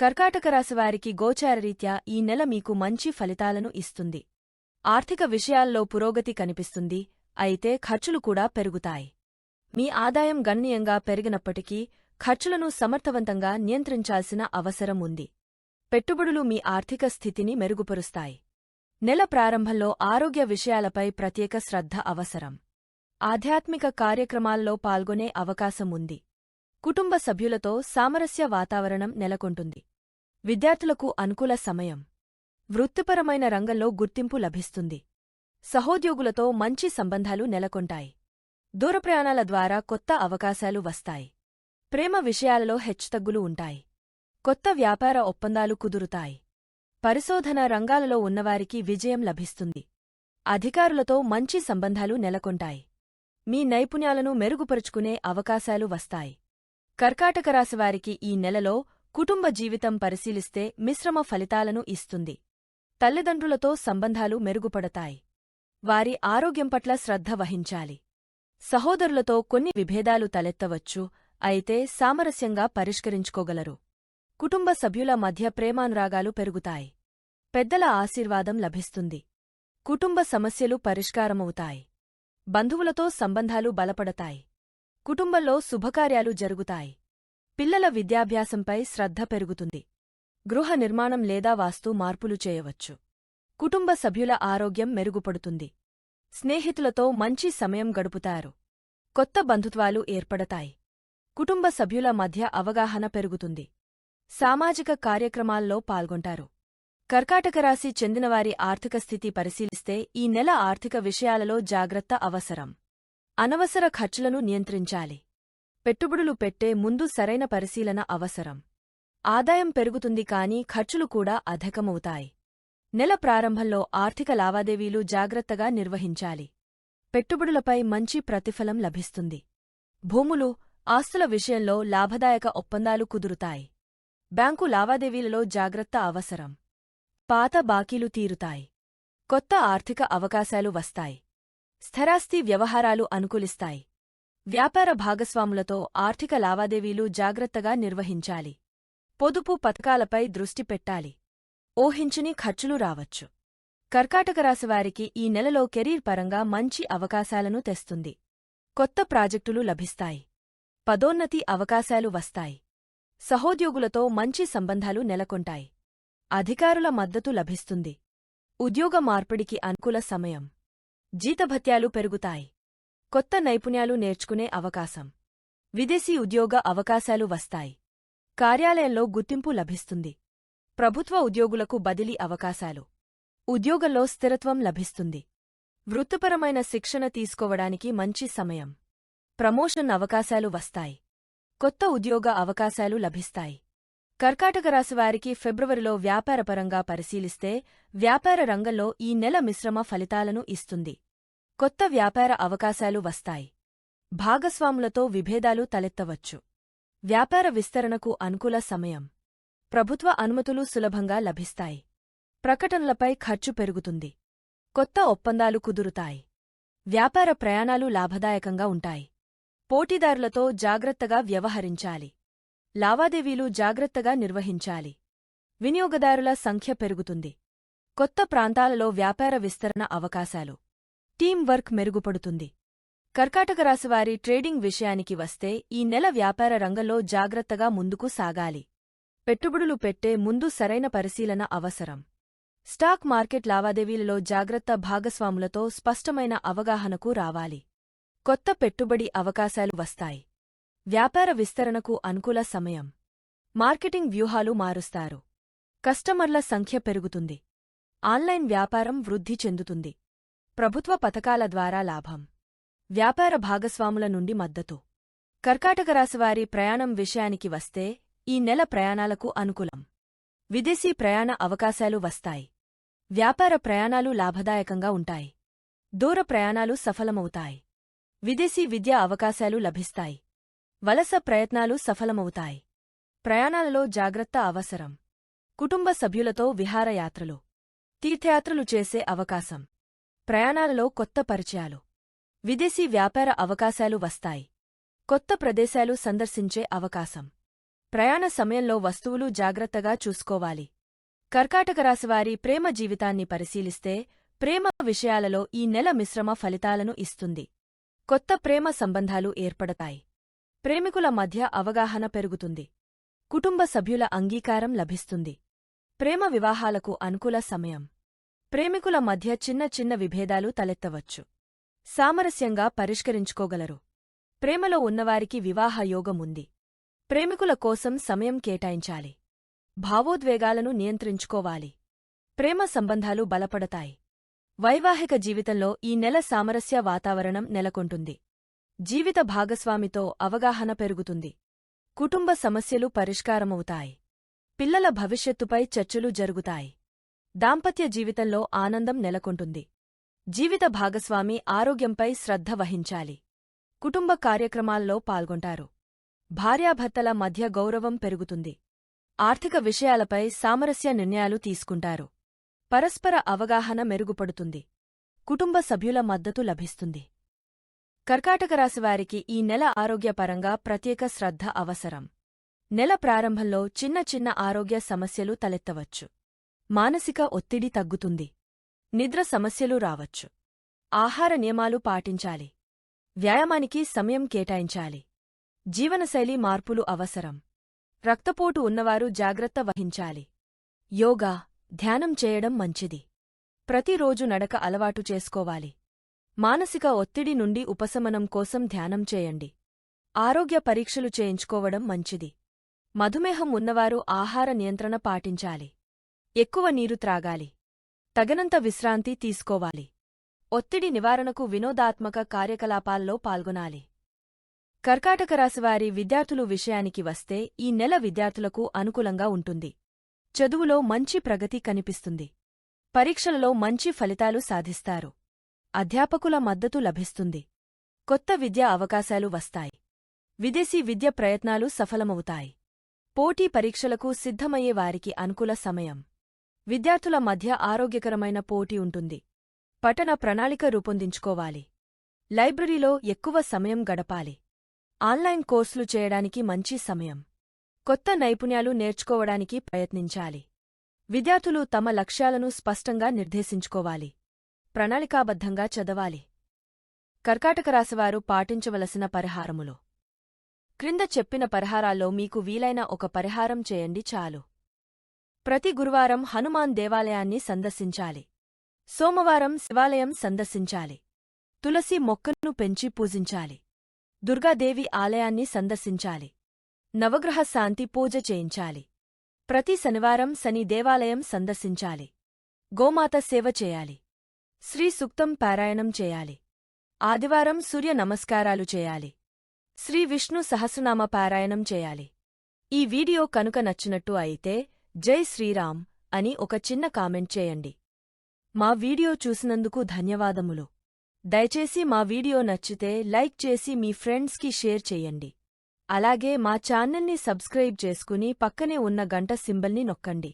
కర్కాటక రాశి వారికి గోచారరీత్యా ఈ నెల మీకు మంచి ఫలితాలను ఇస్తుంది. ఆర్థిక విషయాల్లో పురోగతి కనిపిస్తుంది. అయితే ఖర్చులు కూడా పెరుగుతాయి. మీ ఆదాయం గణనీయంగా పెరిగినప్పటికీ ఖర్చులను సమర్థవంతంగా నియంత్రించాల్సిన అవసరం ఉంది. పెట్టుబడులు మీ ఆర్థిక స్థితిని మెరుగుపరుస్తాయి. నెల ప్రారంభంలో ఆరోగ్య విషయాలపై ప్రత్యేక శ్రద్ధ అవసరం. ఆధ్యాత్మిక కార్యక్రమాల్లో పాల్గొనే అవకాశం ఉంది. కుటుంబ సభ్యులతో సామరస్య వాతావరణం నెలకొంటుంది. విద్యార్థులకు అనుకూల సమయం. వృత్తిపరమైన రంగంలో గుర్తింపు లభిస్తుంది. సహోద్యోగులతో మంచి సంబంధాలు నెలకొంటాయి. దూరప్రయాణాల ద్వారా కొత్త అవకాశాలు వస్తాయి. ప్రేమ విషయాలలో హెచ్చుతగ్గులు ఉంటాయి. కొత్త వ్యాపార ఒప్పందాలు కుదురుతాయి. పరిశోధన రంగాలలో ఉన్నవారికి విజయం లభిస్తుంది. అధికారులతో మంచి సంబంధాలు నెలకొంటాయి. మీ నైపుణ్యాలను మెరుగుపరుచుకునే అవకాశాలు వస్తాయి. కర్కాటక రాశివారికి ఈ నెలలో కుటుంబ జీవితం పరిశీలిస్తే మిశ్రమ ఫలితాలను ఇస్తుంది. తల్లిదండ్రులతో సంబంధాలు మెరుగుపడతాయి. వారి ఆరోగ్యం పట్ల శ్రద్ధ వహించాలి. సహోదరులతో కొన్ని విభేదాలు తలెత్తవచ్చు అయితే సామరస్యంగా పరిష్కరించుకోగలరు. కుటుంబ సభ్యుల మధ్య ప్రేమానురాగాలు పెరుగుతాయి. పెద్దల ఆశీర్వాదం లభిస్తుంది. కుటుంబ సమస్యలు పరిష్కారమవుతాయి. బంధువులతో సంబంధాలు బలపడతాయి. కుటుంబంలో శుభకార్యాలు జరుగుతాయి. పిల్లల విద్యాభ్యాసంపై శ్రద్ధ పెరుగుతుంది. గృహ నిర్మాణం లేదా వాస్తు మార్పులు చేయవచ్చు. కుటుంబ సభ్యుల ఆరోగ్యం మెరుగుపడుతుంది. స్నేహితులతో మంచి సమయం గడుపుతారు. కొత్త బంధుత్వాలు ఏర్పడతాయి. కుటుంబ సభ్యుల మధ్య అవగాహన పెరుగుతుంది. సామాజిక కార్యక్రమాల్లో పాల్గొంటారు. కర్కాటక రాశి చెందినవారి ఆర్థిక స్థితి పరిశీలిస్తే ఈ నెల ఆర్థిక విషయాలలో జాగ్రత్త అవసరం. అనవసర ఖర్చులను నియంత్రించాలి. పెట్టుబడులు పెట్టే ముందు సరైన పరిశీలన అవసరం. ఆదాయం పెరుగుతుంది కానీ ఖర్చులు కూడా అధికమవుతాయి. నెల ప్రారంభంలో ఆర్థిక లావాదేవీలు జాగ్రత్తగా నిర్వహించాలి. పెట్టుబడులపై మంచి ప్రతిఫలం లభిస్తుంది. భూములు ఆస్తుల విషయంలో లాభదాయక ఒప్పందాలు కుదురుతాయి. బ్యాంకు లావాదేవీలలో జాగ్రత్త అవసరం. పాత బాకీలు తీరుతాయి. కొత్త ఆర్థిక అవకాశాలు వస్తాయి. స్థిరాస్తి వ్యవహారాలు అనుకూలిస్తాయి. వ్యాపార భాగస్వాములతో ఆర్థిక లావాదేవీలు జాగ్రత్తగా నిర్వహించాలి. పొదుపు పథకాలపై దృష్టి పెట్టాలి. ఊహించుని ఖర్చులు రావచ్చు. కర్కాటక రాశివారికి ఈ నెలలో కెరీర్ పరంగా మంచి అవకాశాలను తెస్తుంది. కొత్త ప్రాజెక్టులు లభిస్తాయి. పదోన్నతి అవకాశాలు వస్తాయి. సహోద్యోగులతో మంచి సంబంధాలు నెలకొంటాయి. అధికారుల మద్దతు లభిస్తుంది. ఉద్యోగ మార్పిడికి అనుకూల సమయం. జీతభత్యాలు పెరుగుతాయి. కొత్త నైపుణ్యాలు నేర్చుకునే అవకాశం. విదేశీ ఉద్యోగ అవకాశాలు వస్తాయి. కార్యాలయంలో గుర్తింపు లభిస్తుంది. ప్రభుత్వ ఉద్యోగులకు బదిలీ అవకాశాలు. ఉద్యోగంలో స్థిరత్వం లభిస్తుంది. వృత్తిపరమైన శిక్షణ తీసుకోవడానికి మంచి సమయం. ప్రమోషన్ అవకాశాలు వస్తాయి. కొత్త ఉద్యోగ అవకాశాలు లభిస్తాయి. కర్కాటక రాశివారికి ఫిబ్రవరిలో వ్యాపారపరంగా పరిశీలిస్తే వ్యాపార రంగంలో ఈ నెల మిశ్రమ ఫలితాలను ఇస్తుంది. కొత్త వ్యాపార అవకాశాలు వస్తాయి. భాగస్వాములతో విభేదాలు తలెత్తవచ్చు. వ్యాపార విస్తరణకు అనుకూల సమయం. ప్రభుత్వ అనుమతులు సులభంగా లభిస్తాయి. ప్రకటనలపై ఖర్చు పెరుగుతుంది. కొత్త ఒప్పందాలు కుదురుతాయి. వ్యాపార ప్రయాణాలు లాభదాయకంగా ఉంటాయి. పోటీదారులతో జాగ్రత్తగా వ్యవహరించాలి. లావాదేవీలు జాగ్రత్తగా నిర్వహించాలి. వినియోగదారుల సంఖ్య పెరుగుతుంది. కొత్త ప్రాంతాలలో వ్యాపార విస్తరణ అవకాశాలు. టీం వర్క్ మెరుగుపడుతుంది. కర్కాటక రాశివారి ట్రేడింగ్ విషయానికి వస్తే ఈ నెల వ్యాపార రంగంలో జాగ్రత్తగా ముందుకు సాగాలి. పెట్టుబడులు పెట్టే ముందు సరైన పరిశీలన అవసరం. స్టాక్ మార్కెట్ లావాదేవీలలో జాగ్రత్త భాగస్వాములతో స్పష్టమైన అవగాహనకు రావాలి. కొత్త పెట్టుబడి అవకాశాలు వస్తాయి. వ్యాపార విస్తరణకు అనుకూల సమయం. మార్కెటింగ్ వ్యూహాలు మారుస్తారు. కస్టమర్ల సంఖ్య పెరుగుతుంది. ఆన్లైన్ వ్యాపారం వృద్ధి చెందుతుంది. ప్రభుత్వ పథకాల ద్వారా లాభం. వ్యాపార భాగస్వాముల నుండి మద్దతు. కర్కాటక రాశివారి ప్రయాణం విషయానికి వస్తే ఈ నెల ప్రయాణాలకు అనుకూలం. విదేశీ ప్రయాణ అవకాశాలు వస్తాయి. వ్యాపార ప్రయాణాలు లాభదాయకంగా ఉంటాయి. దూర ప్రయాణాలు సఫలమవుతాయి. విదేశీ విద్యా అవకాశాలు లభిస్తాయి. వలస ప్రయత్నాలు సఫలమవుతాయి. ప్రయాణాలలో జాగ్రత్త అవసరం. కుటుంబ సభ్యులతో విహారయాత్రలు. తీర్థయాత్రలు చేసే అవకాశం. ప్రయాణాలలో కొత్త పరిచయాలు. విదేశీ వ్యాపార అవకాశాలు వస్తాయి. కొత్త ప్రదేశాలు సందర్శించే అవకాశం. ప్రయాణ సమయంలో వస్తువులు జాగ్రత్తగా చూసుకోవాలి. కర్కాటక రాశివారి ప్రేమ జీవితాన్ని పరిశీలిస్తే ప్రేమ విషయాలలో ఈ నెల మిశ్రమ ఫలితాలను ఇస్తుంది. కొత్త ప్రేమ సంబంధాలు ఏర్పడతాయి. ప్రేమికుల మధ్య అవగాహన పెరుగుతుంది. కుటుంబ సభ్యుల అంగీకారం లభిస్తుంది. ప్రేమ వివాహాలకు అనుకూల సమయం. ప్రేమికుల మధ్య చిన్న చిన్న విభేదాలు తలెత్తవచ్చు. సామరస్యంగా పరిష్కరించుకోగలరు. ప్రేమలో ఉన్నవారికి వివాహ యోగముంది ప్రేమికుల కోసం సమయం కేటాయించాలి. భావోద్వేగాలను నియంత్రించుకోవాలి. ప్రేమ సంబంధాలు బలపడతాయి. వైవాహిక జీవితంలో ఈ నెల సామరస్య వాతావరణం నెలకొంటుంది. జీవిత భాగస్వామితో అవగాహన పెరుగుతుంది. కుటుంబ సమస్యలు పరిష్కారమవుతాయి. పిల్లల భవిష్యత్తుపై చర్చలు జరుగుతాయి. దాంపత్య జీవితంలో ఆనందం నెలకొంటుంది. జీవిత భాగస్వామి ఆరోగ్యంపై శ్రద్ధ వహించాలి. కుటుంబ కార్యక్రమాల్లో పాల్గొంటారు. భార్యాభర్తల మధ్య గౌరవం పెరుగుతుంది. ఆర్థిక విషయాలపై సామరస్య నిర్ణయాలు తీసుకుంటారు. పరస్పర అవగాహన మెరుగుపడుతుంది. కుటుంబ సభ్యుల మద్దతు లభిస్తుంది. కర్కాటక రాశివారికి ఈ నెల ఆరోగ్యపరంగా ప్రత్యేక శ్రద్ధ అవసరం. నెల ప్రారంభంలో చిన్న చిన్న ఆరోగ్య సమస్యలు తలెత్తవచ్చు. మానసిక ఒత్తిడి తగ్గుతుంది. నిద్ర సమస్యలు రావచ్చు. ఆహార నియమాలు పాటించాలి. వ్యాయామానికి సమయం కేటాయించాలి. జీవనశైలి మార్పులు అవసరం. రక్తపోటు ఉన్నవారు జాగ్రత్త వహించాలి. యోగా ధ్యానం చేయడం మంచిది. ప్రతిరోజు నడక అలవాటు చేసుకోవాలి. మానసిక ఒత్తిడి నుండి ఉపశమనం కోసం ధ్యానం చేయండి. ఆరోగ్య పరీక్షలు చేయించుకోవడం మంచిది. మధుమేహం ఉన్నవారు ఆహార నియంత్రణ పాటించాలి. ఎక్కువ నీరు త్రాగాలి. తగినంత విశ్రాంతి తీసుకోవాలి. ఒత్తిడి నివారణకు వినోదాత్మక కార్యకలాపాల్లో పాల్గొనాలి. కర్కాటక రాశివారి విద్యార్థులు విషయానికి వస్తే ఈ నెల విద్యార్థులకు అనుకూలంగా ఉంటుంది. చదువులో మంచి ప్రగతి కనిపిస్తుంది. పరీక్షలలో మంచి ఫలితాలు సాధిస్తారు. అధ్యాపకుల మద్దతు లభిస్తుంది. కొత్త విద్యా అవకాశాలు వస్తాయి. విదేశీ విద్య ప్రయత్నాలు సఫలమవుతాయి. పోటీ పరీక్షలకు సిద్ధమయ్యే వారికి అనుకూల సమయం. విద్యార్థుల మధ్య ఆరోగ్యకరమైన పోటీ ఉంటుంది. పఠన ప్రణాళిక రూపొందించుకోవాలి. లైబ్రరీలో ఎక్కువ సమయం గడపాలి. ఆన్లైన్ కోర్సులు చేయడానికి మంచి సమయం. కొత్త నైపుణ్యాలు నేర్చుకోవడానికి ప్రయత్నించాలి. విద్యార్థులు తమ లక్ష్యాలను స్పష్టంగా నిర్దేశించుకోవాలి. ప్రణాళికాబద్ధంగా చదవాలి. కర్కాటక రాశివారు పాటించవలసిన పరిహారములు. క్రింద చెప్పిన పరిహారాల్లో మీకు వీలైన ఒక పరిహారం చేయండి చాలు. ప్రతి గురువారం హనుమాన్ దేవాలయాన్ని సందర్శించాలి. సోమవారం శివాలయం సందర్శించాలి. తులసి మొక్కను పెంచి పూజించాలి. దుర్గాదేవి ఆలయాన్ని సందర్శించాలి. నవగ్రహ శాంతి పూజ చేయించాలి. ప్రతి శనివారం శని దేవాలయం సందర్శించాలి. గోమాత సేవ చేయాలి. శ్రీ సుక్తం పారాయణం చేయాలి. ఆదివారం సూర్య నమస్కారాలు చేయాలి. శ్రీ విష్ణు సహస్రనామ పారాయణం చేయాలి. ఈ వీడియో కనుక నచ్చినట్టు అయితే జై శ్రీరామ్ అని ఒక చిన్న కామెంట్ చేయండి. మా వీడియో చూసినందుకు ధన్యవాదములు. దయచేసి మా వీడియో నచ్చితే లైక్ చేసి మీ ఫ్రెండ్స్కి షేర్ చెయ్యండి అలాగే మా ఛానల్ని సబ్స్క్రైబ్ చేసుకుని పక్కనే ఉన్న గంట సింబల్ని నొక్కండి.